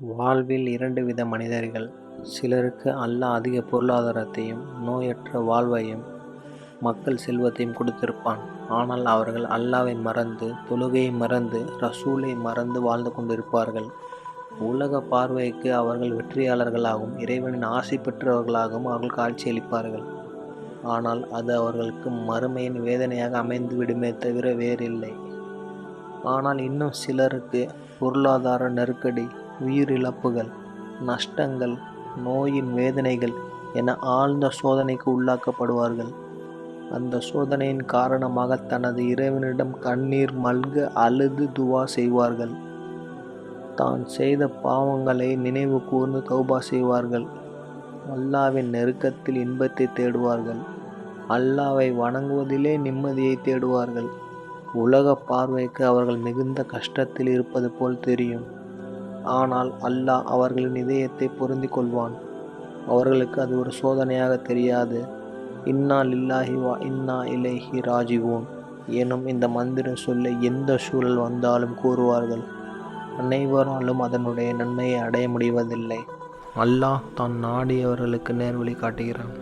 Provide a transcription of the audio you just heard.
வாழ்வில் இரண்டு வித மனிதர்கள். சிலருக்கு அல்லாஹ் அதிக பொருளாதாரத்தையும், நோயற்ற வாழ்வையும், மக்கள் செல்வத்தையும் கொடுத்திருப்பான். ஆனால் அவர்கள் அல்லாவை மறந்து, தொழுகையை மறந்து, ரசூலை மறந்து வாழ்ந்து கொண்டிருப்பார்கள். உலகப் பார்வைக்கு அவர்கள் வெற்றியாளர்களாகவும், இறைவனின் ஆசை பெற்றவர்களாகவும் அவர்கள் காட்சியளிப்பார்கள். ஆனால் அது அவர்களுக்கு மறுமையின் வேதனையாக அமைந்துவிடுமே தவிர வேறில்லை. ஆனால் இன்னும் சிலருக்கு பொருளாதார நெருக்கடி, உயிரிழப்புகள், நஷ்டங்கள், நோயின் வேதனைகள் என ஆழ்ந்த சோதனைக்கு உள்ளாக்கப்படுவார்கள். அந்த சோதனையின் காரணமாக தனது இறைவனிடம் கண்ணீர் மல்க அழுது துவா செய்வார்கள். தான் செய்த பாவங்களை நினைவு கூர்ந்து தௌபா செய்வார்கள். அல்லாஹ்வின் நெருக்கத்தில் இன்பத்தை தேடுவார்கள். அல்லாவை வணங்குவதிலே நிம்மதியை தேடுவார்கள். உலகப் பார்வைக்கு அவர்கள் மிகுந்த கஷ்டத்தில் இருப்பது போல் தெரியும். ஆனால் அல்லாஹ் அவர்களின் இதயத்தை பொருந்திக் கொள்வான். அவர்களுக்கு அது ஒரு சோதனையாக தெரியாது. இன்னா லில்லாஹி வா இன்னா இலைஹி ராஜிவோன் எனும் இந்த மந்திர சொல்லை எந்த சூழல் வந்தாலும் கூறுவார்கள். அனைவராலும் அதனுடைய நன்மையை அடைய முடிவதில்லை. அல்லாஹ் தான் நாடியவர்களுக்கு நேர்வழி காட்டுகிறான்.